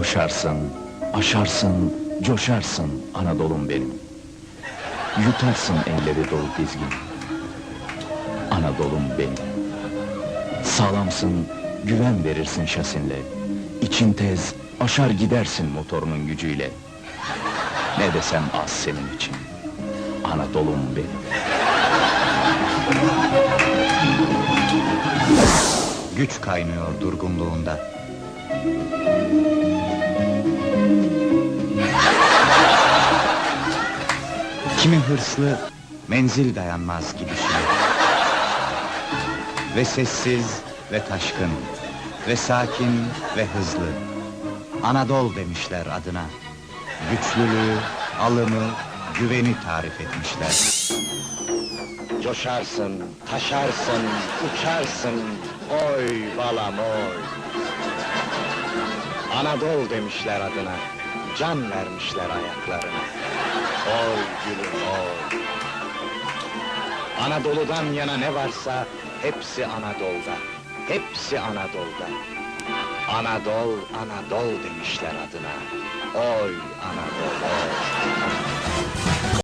Koşarsın, aşarsın, coşarsın Anadolu'm benim. Yutarsın elleri dolu dizgin. Anadolu'm benim. Sağlamsın, güven verirsin şasinle. İçin tez, aşar gidersin motorunun gücüyle. Ne desem az senin için. Anadolu'm benim. Güç kaynıyor durgunluğunda. Kimi hırslı, menzil dayanmaz gidişine. Ve sessiz ve taşkın, ve sakin ve hızlı. Anadol demişler adına. Güçlülüğü, alımı, güveni tarif etmişler. Coşarsın, taşarsın, uçarsın, oy balam oy. Anadolu demişler adına, can vermişler ayaklarına. Oy gülüm oy. Anadolu'dan yana ne varsa hepsi Anadolu'da. Hepsi Anadolu'da. Anadol, Anadol demişler adına. Oy Anadolu oy.